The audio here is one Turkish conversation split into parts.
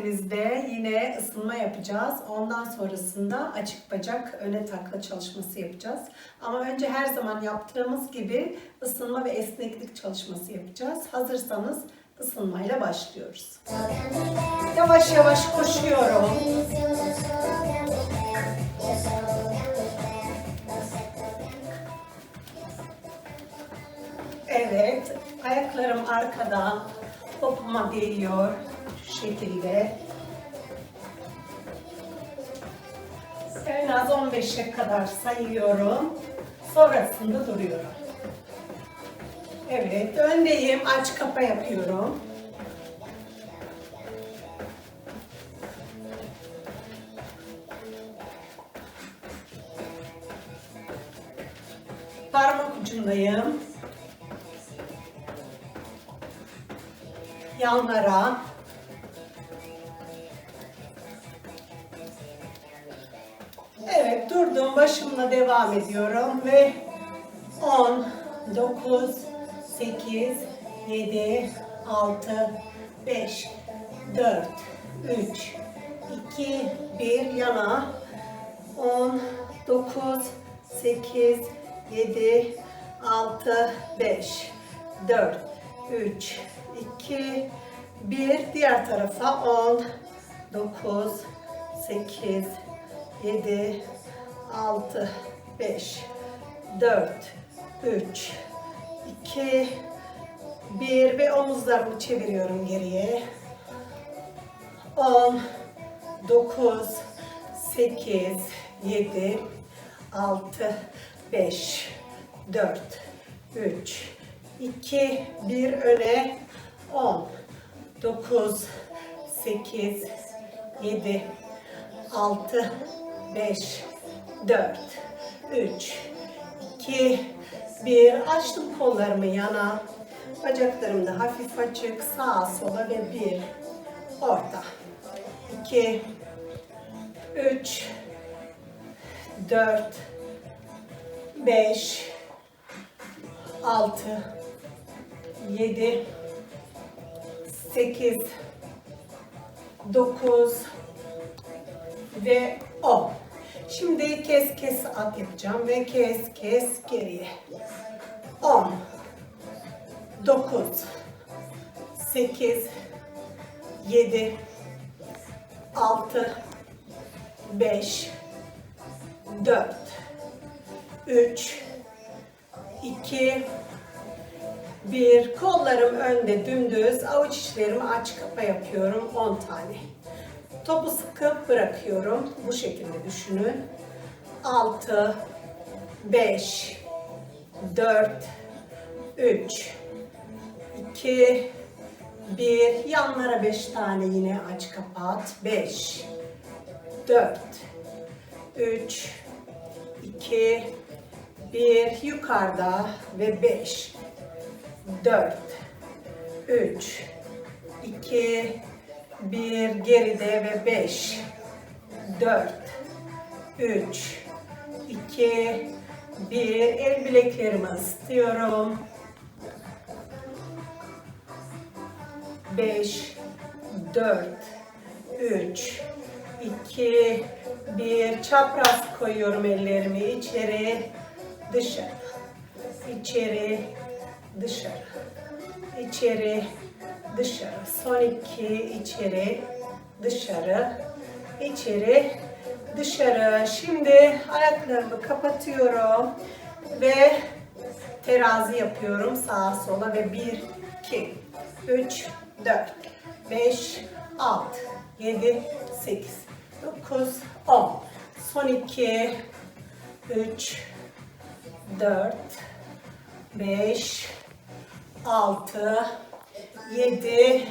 dersimizde yine ısınma yapacağız. Ondan sonrasında açık bacak öne takla çalışması yapacağız. Ama önce her zaman yaptığımız gibi ısınma ve esneklik çalışması yapacağız. Hazırsanız ısınmayla başlıyoruz. Yavaş yavaş koşuyorum. Evet, ayaklarım arkada, topuma değiyor şekilde. En az 15'e kadar sayıyorum. Sonrasında duruyorum. Evet, öndeyim. Aç kapa yapıyorum. Parmak ucundayım. yanlara Durdum başımla devam ediyorum ve 10 9 8 7 6 5 4 3 2 1 yana. 10 9 8 7 6 5 4 3 2 1 diğer tarafa 10 9 8 7 6 5 4 3 2 1 ve omuzlarımı çeviriyorum geriye. 10 9 8 7 6 5 4 3 2 1 öne. 10 9 8 7 6 5 4 3 2 1 açtım kollarımı yana. Bacaklarım da hafif açık. Sağa sola ve 1 orta. 2 3 4 5 6 7 8 9 ve 10. Şimdi kes kes at yapacağım ve kes kes geriye. 10 9 8 7 6 5 4 3 2 bir, kollarım önde dümdüz, avuç içlerimi aç kapa yapıyorum. 10 tane. Topu sıkıp bırakıyorum. Bu şekilde düşünün. 6, 5, 4, 3, 2, 1. Yanlara 5 tane yine aç kapat. 5, 4, 3, 2, 1. Yukarıda ve 5. 4 3 2 1 geride ve 5 4 3 2 1 el bileklerimi ısıtıyorum. 5 4 3 2 1 çapraz koyuyorum ellerimi içeri dışarı. İçeri dışarı, içeri, dışarı. Son iki, içeri, dışarı, içeri, dışarı. Şimdi ayaklarımı kapatıyorum ve terazi yapıyorum sağa sola ve bir, iki, üç, dört, beş, altı, yedi, sekiz, dokuz, on. Son iki, üç, dört, beş, 6, 7,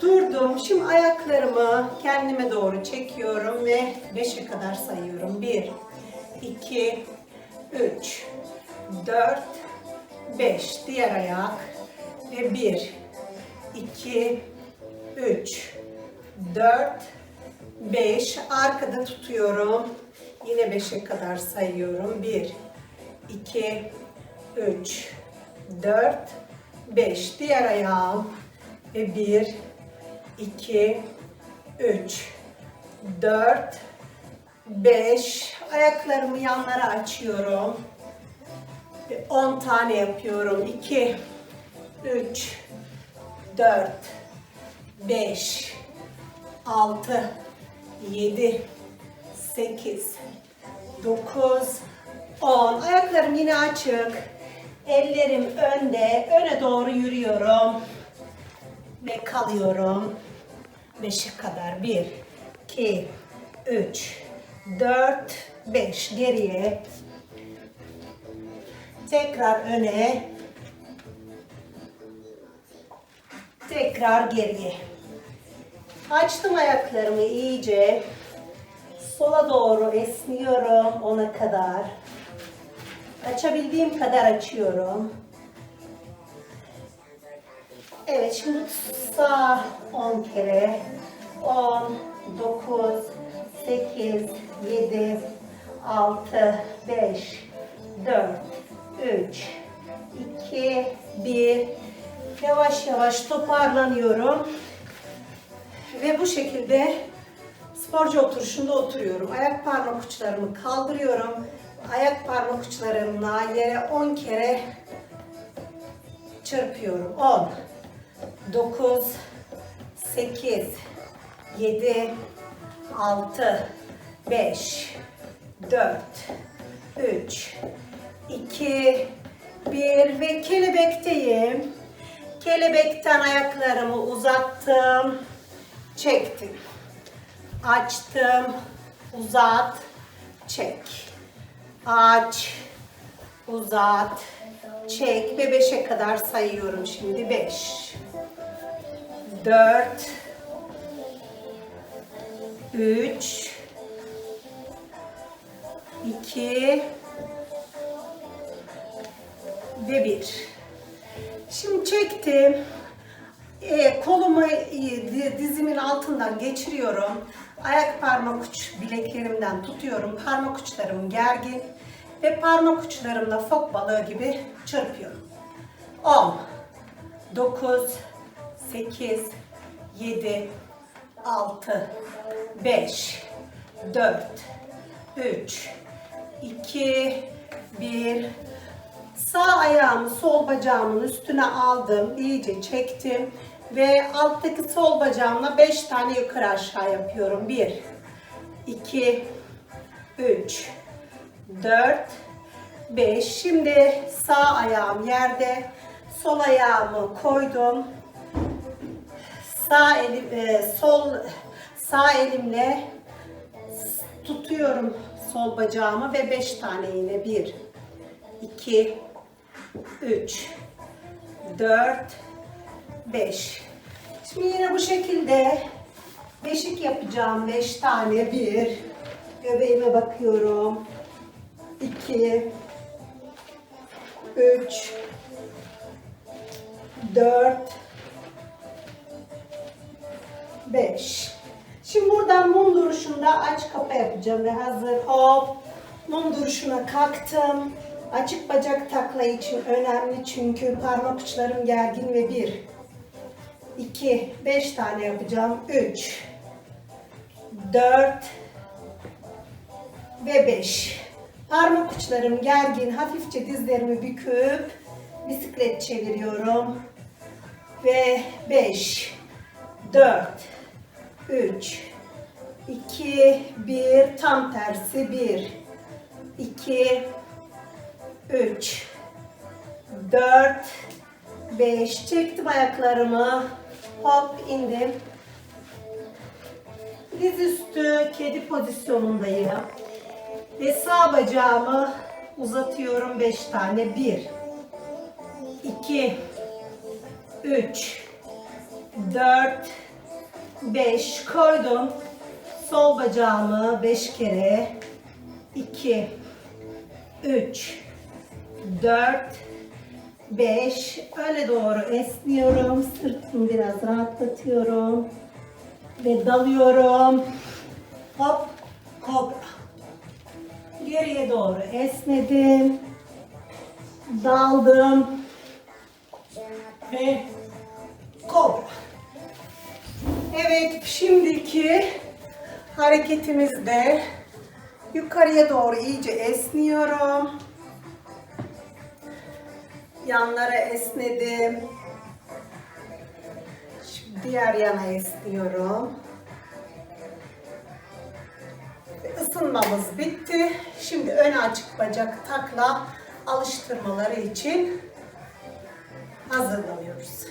durdum. Şimdi ayaklarımı kendime doğru çekiyorum ve 5'e kadar sayıyorum. 1, 2, 3, 4, 5. Diğer ayak ve 1, 2, 3, 4, 5. Arkada tutuyorum. Yine 5'e kadar sayıyorum. 1, 2, 3, 4, 5. Diğer ayağım ve 1, 2, 3, 4, 5. Ayaklarımı yanlara açıyorum. Ve 10 tane yapıyorum. 2, 3, 4, 5, 6, 7, 8, 9, 10. Ayaklarım yine açık. Ellerim önde. Öne doğru yürüyorum. Ve kalıyorum. 5'e kadar. 1, 2, 3, 4, 5. Geriye. Tekrar öne. Tekrar geriye. Açtım ayaklarımı iyice. Sola doğru esniyorum ona kadar. Açabildiğim kadar açıyorum. Evet şimdi sağ 10 kere. 10, 9, 8, 7, 6, 5, 4, 3, 2, 1. Yavaş yavaş toparlanıyorum. Ve bu şekilde sporcu oturuşunda oturuyorum. Ayak parmak uçlarımı kaldırıyorum. Ayak parmak uçlarımla yere 10 kere çırpıyorum. 10, 9, 8, 7, 6, 5, 4, 3, 2, 1 ve kelebekteyim. Kelebekten ayaklarımı uzattım, çektim. Açtım, uzat, çek. Aç, uzat, çek ve 5'e kadar sayıyorum şimdi. 5, 4, 3, 2 ve 1. Şimdi çektim. Kolumu e, di- dizimin altından geçiriyorum. Ayak parmak uç bileklerimden tutuyorum. Parmak uçlarım gergin. Ve parmak uçlarımla fok balığı gibi çırpıyorum. 10, 9, 8, 7, 6, 5, 4, 3, 2, 1. Sağ ayağımı sol bacağımın üstüne aldım. iyice çektim. Ve alttaki sol bacağımla 5 tane yukarı aşağı yapıyorum. 1, 2, 3, 4, 5. Şimdi sağ ayağım yerde. Sol ayağımı koydum. Sağ elim, e, sol sağ elimle tutuyorum sol bacağımı ve 5 tane yine. 1 2 3 4 5 Şimdi yine bu şekilde beşik yapacağım. 5 tane. 1 göbeğime bakıyorum. 2 3 4 5 Şimdi buradan mum duruşunda aç kapa yapacağım ve hazır. Hop. Mum duruşuna kalktım. Açık bacak takla için önemli çünkü parmak uçlarım gergin ve 1 2 5 tane yapacağım. 3 4 ve 5 Parmak uçlarım gergin. Hafifçe dizlerimi büküp bisiklet çeviriyorum. Ve 5 4 3 2 1 tam tersi 1 2 3 4 5 çektim ayaklarımı. Hop indim. Dizüstü kedi pozisyonundayım. Ve sağ bacağımı uzatıyorum 5 tane. 1 2 3 4 5 koydum. Sol bacağımı 5 kere 2 3 4 5 öne doğru esniyorum. Sırtımı biraz rahatlatıyorum. Ve dalıyorum. Hop kobra. Geriye doğru esnedim. Daldım. Ve kobra. Evet, şimdiki hareketimizde yukarıya doğru iyice esniyorum. Yanlara esnedim. Şimdi diğer yana esniyorum. Isınmamız bitti. Şimdi öne açık bacak takla alıştırmaları için hazırlanıyoruz.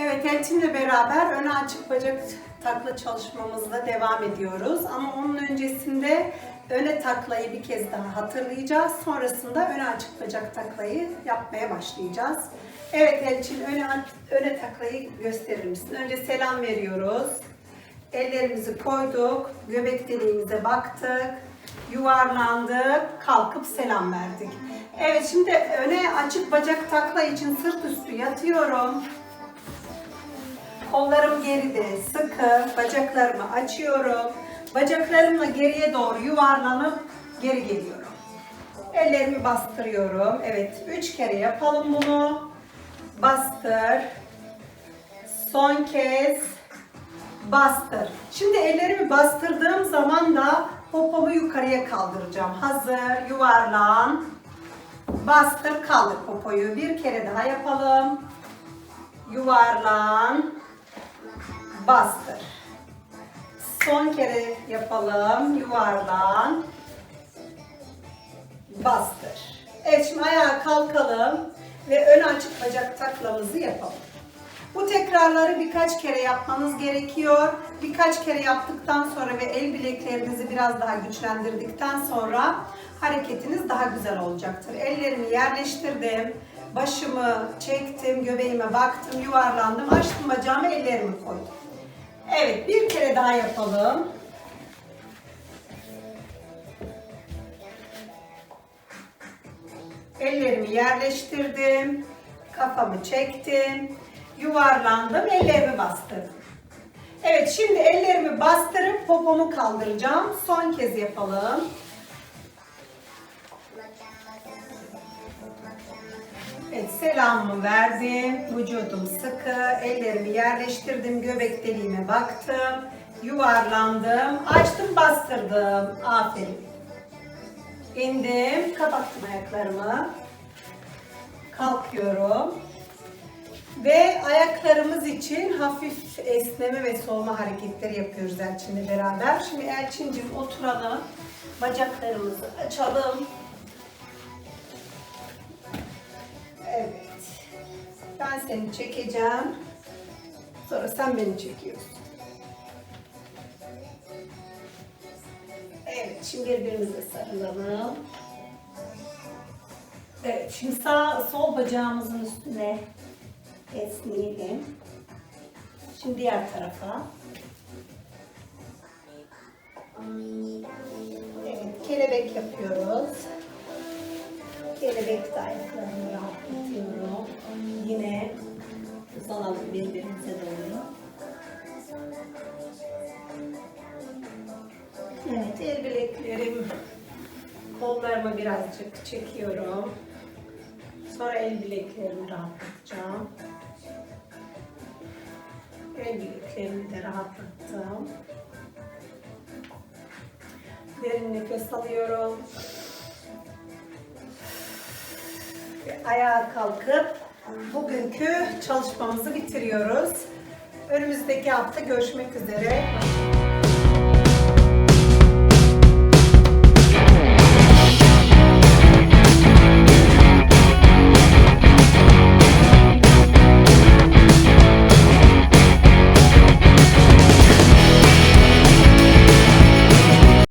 Evet, Elçin'le beraber öne açık bacak takla çalışmamızla devam ediyoruz. Ama onun öncesinde öne taklayı bir kez daha hatırlayacağız. Sonrasında öne açık bacak taklayı yapmaya başlayacağız. Evet Elçin, öne, öne taklayı gösterir misin? Önce selam veriyoruz. Ellerimizi koyduk, göbek deliğimize baktık, yuvarlandık, kalkıp selam verdik. Evet, şimdi öne açık bacak takla için sırt üstü yatıyorum. Kollarım geride, sıkı, bacaklarımı açıyorum. Bacaklarımla geriye doğru yuvarlanıp geri geliyorum. Ellerimi bastırıyorum. Evet, üç kere yapalım bunu. Bastır. Son kez bastır. Şimdi ellerimi bastırdığım zaman da popomu yukarıya kaldıracağım. Hazır, yuvarlan. Bastır, kaldır popoyu. Bir kere daha yapalım. Yuvarlan bastır. Son kere yapalım. Yuvarlan. Bastır. Evet şimdi ayağa kalkalım ve ön açık bacak taklamızı yapalım. Bu tekrarları birkaç kere yapmanız gerekiyor. Birkaç kere yaptıktan sonra ve el bileklerinizi biraz daha güçlendirdikten sonra hareketiniz daha güzel olacaktır. Ellerimi yerleştirdim. Başımı çektim, göbeğime baktım, yuvarlandım, açtım bacağımı, ellerimi koydum. Evet, bir kere daha yapalım. Ellerimi yerleştirdim. Kafamı çektim. Yuvarlandım. Ellerimi bastırdım. Evet, şimdi ellerimi bastırıp popomu kaldıracağım. Son kez yapalım. Evet, selamımı verdim. Vücudum sıkı. Ellerimi yerleştirdim. Göbek deliğime baktım. Yuvarlandım. Açtım, bastırdım. Aferin. İndim. Kapattım ayaklarımı. Kalkıyorum. Ve ayaklarımız için hafif esneme ve soğuma hareketleri yapıyoruz Elçin'le beraber. Şimdi Elçin'cim oturalım. Bacaklarımızı açalım. Evet. Ben seni çekeceğim. Sonra sen beni çekiyorsun. Evet, şimdi birbirimize sarılalım. Evet, şimdi sağ sol bacağımızın üstüne esneyelim. Şimdi diğer tarafa. Evet, kelebek yapıyoruz. Kelebek de birbirimize doğru. Evet, el bileklerim, kollarımı birazcık çekiyorum. Sonra el bileklerimi rahatlatacağım. El bileklerimi de rahatlattım. Derin nefes alıyorum. Ve ayağa kalkıp bugünkü çalışmamızı bitiriyoruz. Önümüzdeki hafta görüşmek üzere.